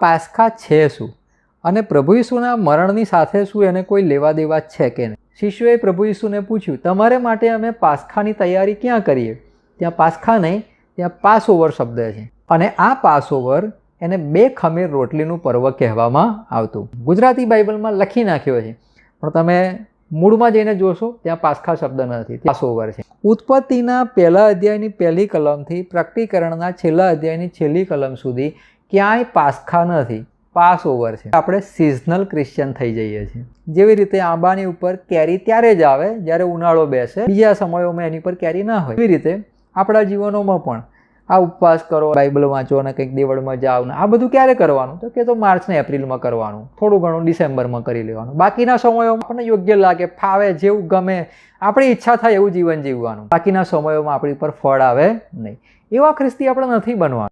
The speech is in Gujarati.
પાસ્ખા છે શું? અને પ્રભુ ઈસુના મરણની સાથે શું એને કોઈ લેવા દેવા છે કે નહીં? શિષ્યોએ પ્રભુ ઈસુને પૂછ્યું, તમારે માટે અમે પાસ્ખાની તૈયારી ક્યાં કરીએ? ત્યાં પાસ્ખા નહીં, ત્યાં પાસઓવર શબ્દ છે. અને આ પાસઓવર એને બે ખમીર રોટલીનું પર્વ કહેવામાં આવતું. ગુજરાતી બાઇબલમાં લખી નાખ્યો છે, પણ તમે મૂળમાં જઈને જોશો, ત્યાં પાસ્ખા શબ્દ નથી પાસ ઓવર છે. ઉત્પત્તિના પહેલા અધ્યાયની પહેલી કલમથી પ્રકટીકરણના છેલ્લા અધ્યાયની છેલ્લી કલમ સુધી ક્યાંય પાસ્ખા નથી, પાસ ઓવર છે. આપણે સિઝનલ ક્રિશ્ચિયન થઈ જઈએ છીએ. જેવી રીતે આંબાની ઉપર કેરી ત્યારે જ આવે, જ્યારે ઉનાળો બેસે, બીજા સમયોમાં એની પર કેરી ના હોય. એવી રીતે આપણા જીવનોમાં પણ આ ઉપવાસ કરો, બાઇબલ વાંચો અને કંઈક દેવળમાં જાઓ ને આ બધું ક્યારે કરવાનું? તો કે તો માર્ચ ને એપ્રિલમાં કરવાનું. થોડું ઘણું ડિસેમ્બરમાં કરી લેવાનું. બાકીના સમયોમાં આપણને યોગ્ય લાગે, ફાવે, જેવું ગમે, આપણી ઈચ્છા થાય એવું જીવન જીવવાનું. બાકીના સમયોમાં આપણી પર ફળ આવે નહીં. એવા ખ્રિસ્તી આપણે નથી બનવાનું.